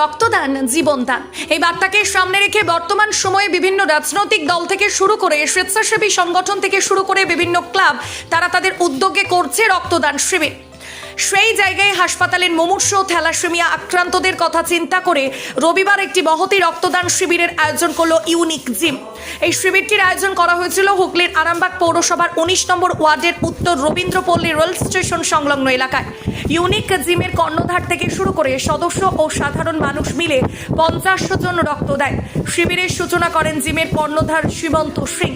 রক্তদান জীবনদান। এই বার্তাকে সামনে রেখে বর্তমান সময়ে বিভিন্ন রাজনৈতিক দল থেকে শুরু করে স্বেচ্ছাসেবী সংগঠন থেকে শুরু করে বিভিন্ন ক্লাব, তারা তাদের উদ্যোগে করছে রক্তদান শিবির। সেই জায়গায় হাসপাতালের মুমূর্ষ থ্যালাসেমিয়া আক্রান্তদের কথা চিন্তা করে রবিবার একটি মহতি রক্তদান শিবিরের আয়োজন করল ইউনিক জিম। এই শিবিরটির আয়োজন করা হয়েছিল হুগলির আরামবাগ পৌরসভার উনিশ নম্বর ওয়ার্ডের উত্তর রবীন্দ্রপল্লী রেল স্টেশন সংলগ্ন এলাকায়। ইউনিক জিমের কর্ণধার থেকে শুরু করে সদস্য ও সাধারণ মানুষ মিলে পঞ্চাশ জন রক্ত দেয়। শিবিরের সূচনা করেন জিমের কর্ণধার শ্রীমন্ত সিং।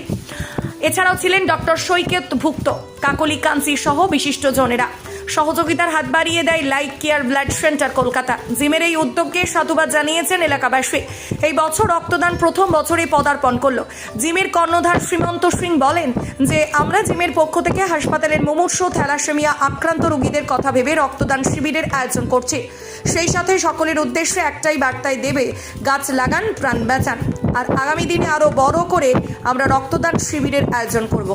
এছাড়াও ছিলেন ডক্টর সৈকত ভুক্ত, কাকলি কাঞ্চি সহ বিশিষ্ট জনেরা। সহযোগিতার হাত বাড়িয়ে দেয় Life Care blood centre Kolkata. জিমের এই উদ্যোগকে সাধুবাদ জানিয়েছেন এলাকাবাসী। এই বছর রক্তদান প্রথম বছরে পদার্পণ করল। জিমের কর্ণধার শ্রীমন্ত সিং বলেন যে, আমরা জিমের পক্ষ থেকে হাসপাতালের মুমূর্ষ, থ্যালাসেমিয়া আক্রান্ত রোগীদের কথা ভেবে রক্তদান শিবিরের আয়োজন করছি। সেই সাথে সকলের উদ্দেশ্যে একটাই বার্তায় দেবে, গাছ লাগান, প্রাণ বাঁচান। আর আগামী দিনে আরও বড় করে আমরা রক্তদান শিবিরের আয়োজন করব।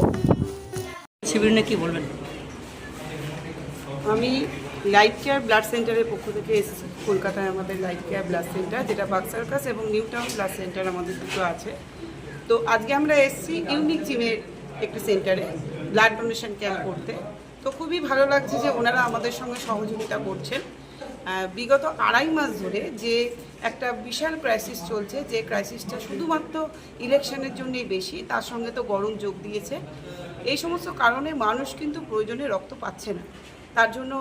শিবির কি বলবেন? আমি লাইফ কেয়ার ব্লাড সেন্টারের পক্ষ থেকে এসেছি। কলকাতায় আমাদের লাইফ কেয়ার ব্লাড সেন্টার, যেটা বাগ সার্কাস এবং নিউ টাউন ব্লাড সেন্টার আমাদের দুটো আছে। তো আজকে আমরা এসেছি ইউনিক জিমের একটি সেন্টারে ব্লাড ডোনেশন ক্যাম্প করতে। তো খুবই ভালো লাগছে যে ওনারা আমাদের সঙ্গে সহযোগিতা করছেন। বিগত আড়াই মাস ধরে যে একটা বিশাল ক্রাইসিস চলছে, যে ক্রাইসিসটা শুধুমাত্র ইলেকশনের জন্যই বেশি, তার সঙ্গে তো গরম যোগ দিয়েছে। এই সমস্ত কারণে মানুষ কিন্তু প্রয়োজনে রক্ত পাচ্ছে না। তার জন্য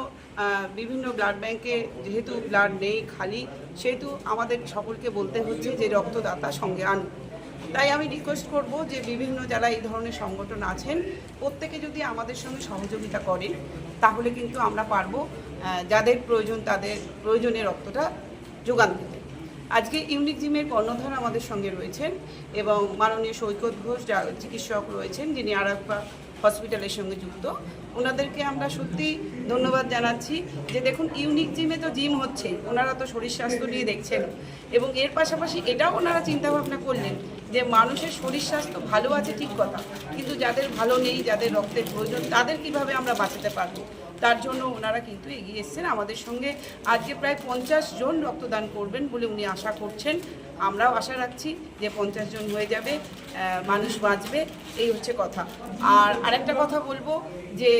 বিভিন্ন ব্লাড ব্যাংকে যেহেতু ব্লাড নেই খালি, সেহেতু আমাদের সকলকে বলতে হচ্ছে যে রক্তদাতা সঙ্গে আনুন। তাই আমি রিকোয়েস্ট করব যে বিভিন্ন যারা এই ধরনের সংগঠন আছেন, প্রত্যেকে যদি আমাদের সঙ্গে সহযোগিতা করেন, তাহলে কিন্তু আমরা পারব যাদের প্রয়োজন তাদের প্রয়োজনে রক্তটা যোগান দিতে। আজকে ইউনিক জিমের কর্ণধার আমাদের সঙ্গে রয়েছেন এবং মাননীয় সৈকত ঘোষ চিকিৎসক রয়েছেন, যিনি আরাকবা হসপিটালের সঙ্গে যুক্ত। ওনাদেরকে আমরা সত্যি ধন্যবাদ জানাচ্ছি যে দেখুন ইউনিক জিমে তো জিম হচ্ছে ওনারা তো শরীর স্বাস্থ্য নিয়ে দেখছেন। এবং এর পাশাপাশি এটাও ওনারা চিন্তা ভাবনা করলেন যে মানুষের শরীর স্বাস্থ্য ভালো আছে ঠিক কথা, কিন্তু যাদের ভালো নেই, যাদের রক্তের প্রয়োজন, তাদের কীভাবে আমরা বাঁচাতে পারব? তার জন্য ওনারা কিন্তু এগিয়ে এসেছেন। আমাদের সঙ্গে আজকে প্রায় পঞ্চাশ জন রক্তদান করবেন বলে উনি আশা করছেন। আমরাও আশা রাখছি যে পঞ্চাশ জন হয়ে যাবে মানুষ বাঁচবে। এই হচ্ছে কথা। আর আরেকটা কথা বলব যে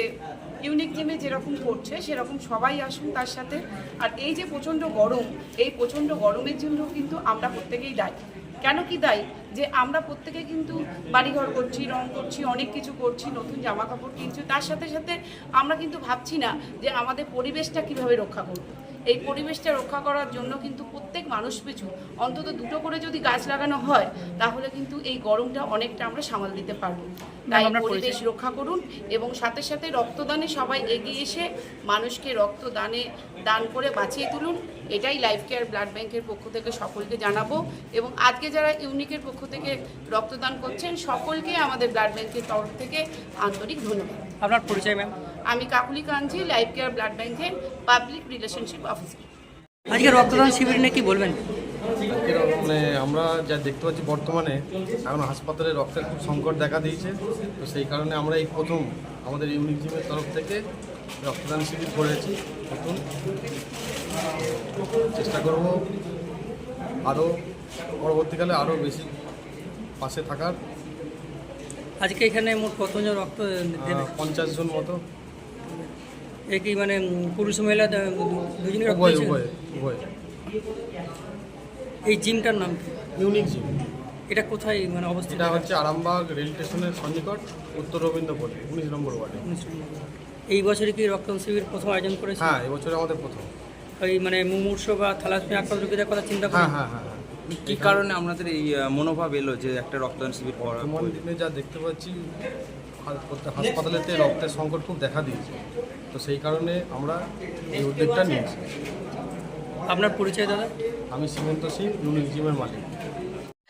ইউনিক জিমে যেরকম করছে, সেরকম সবাই আসুন তার সাথে। আর এই যে প্রচণ্ড গরম, এই প্রচণ্ড গরমের জন্য কিন্তু আমরা প্রত্যেকেই দায়ী। কেন কি দায়ী? যে আমরা প্রত্যেকে কিন্তু বাড়িঘর করছি, রং করছি, অনেক কিছু করছি, নতুন জামা কাপড় কিনছি, তার সাথে সাথে আমরা কিন্তু ভাবছি না যে আমাদের পরিবেশটা কীভাবে রক্ষা করব। এই পরিবেশটা রক্ষা করার জন্য কিন্তু প্রত্যেক মানুষ পিছু। অন্তত দুটো করে যদি গাছ লাগানো হয় তাহলে কিন্তু এই গরমটা অনেকটা আমরা সামাল দিতে পারব। তাই পরিবেশ রক্ষা করুন এবং সাথে সাথে রক্তদানে সবাই এগিয়ে এসে মানুষকে রক্তদানে দান করে বাঁচিয়ে তুলুন। এটাই লাইফ কেয়ার ব্লাড ব্যাংকের পক্ষ থেকে সকলকে জানাব এবং আজকে যারা ইউনিকের পক্ষ থেকে রক্তদান করছেন সকলকে আমাদের ব্লাড ব্যাংকের তরফ থেকে আন্তরিক ধন্যবাদ। আপনার পরিচয় ম্যাম আমি Kakuli Kanji Life Care blood ব্যাংকের পাবলিক রিলেশনশিপ অফিসার আজকে রক্তদান শিবির নিয়ে কি বলবেন? মানে আমরা যা দেখতে পাচ্ছি বর্তমানে এখন হাসপাতালে রক্তের খুব সংকট দেখা দিয়েছে। তো সেই কারণে আমরা এই প্রথম আমাদের ইউনিক জিমের তরফ থেকে রক্তদান শিবির করেছি। নতুন। চেষ্টা করব আরও পরবর্তীকালে আরও বেশি পাশে থাকার। আজকে এখানে মোট কতজন রক্ত দেবে? পঞ্চাশ জন মতো। এ কি মানে পুরুষ মহিলা দু- দু- রক্ত উভয় উভয় উভয়। এই জিমটার নাম কি? Unique Gym. এটা কোথায় মানে অবস্থিত? এটা হচ্ছে আরামবাগ রেল স্টেশনের সন্নিকট উত্তর রবীন্দ্রপুর উনিশ নম্বর ওয়ার্ডে। এই বছরে কি রক্তদান শিবির প্রথম আয়োজন করেছে হ্যাঁ এবছরে আমাদের প্রথম। ওই মানে মুমূর্ষ বা থ্যালাসমিয়া আক্রান্ত রোগীদের কথা চিন্তা করে হ্যাঁ হ্যাঁ হ্যাঁ হ্যাঁ। কি কারণে আপনাদের এই মনোভাব এলো যে একটা রক্তদান শিবির বর্তমান দিনে যা দেখতে পাচ্ছি হাসপাতালেতে রক্তের সংকট খুব দেখা দিয়েছে। তো সেই কারণে আমরা এই উদ্যোগটা নিয়েছি। আপনার পরিচয় দাদা? আমি সীমন্ত সিং ইউনিক জিমের মালিক।